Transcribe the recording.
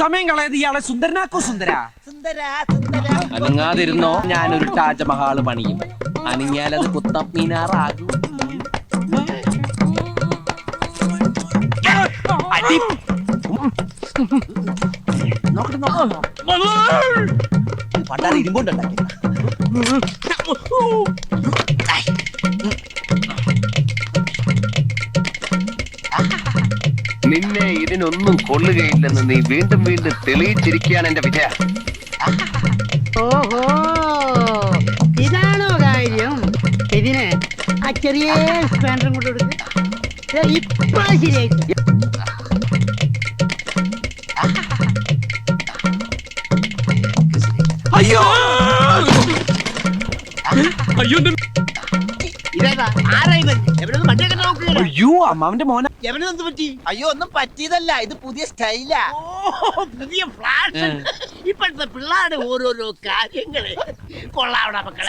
സമയം കളയത് ഇയാളെ സുന്ദരനാക്കോ സുന്ദര. സുന്ദര സുന്ദര. അനങ്ങാതിരുന്നോ? ഞാനൊരു താജ്മഹാൾ പണിയും. അനങ്ങിയാലത് നോക്കട്ടെ. പണ്ടാറ് ഇരുമ്പുണ്ടുണ്ടാക്കി നിന്നെ ഇതിനൊന്നും കൊള്ളുകയില്ലെന്ന് നീ വീണ്ടും വീണ്ടും തെളിയിച്ചിരിക്കുകയാണ് എന്റെ വിജയ. ഓഹോ ഇതാണോ കാര്യം? ഇതിന് ആ ചെറിയ സ്പാൻഡറും കൊണ്ട് കൊടുക്ക് ദേ ഇപ്പൊ ശരിയായി. അയ്യോ. ഇതേതാ ആരാ ഇവൻ എവിടെ മറ്റേ അയ്യോ അമ്മാവന്റെ മോന. എവനെന്ത് പറ്റി? അയ്യോ ഒന്നും പറ്റിയതല്ല. ഇത് പുതിയ സ്റ്റൈലാ. ഓ പുതിയ ഫ്ലാഷ് ഇപ്പോഴത്തെ പിള്ളേരുടെ ഓരോരോ കാര്യങ്ങൾ. കൊള്ളാവണ മക്കളെ.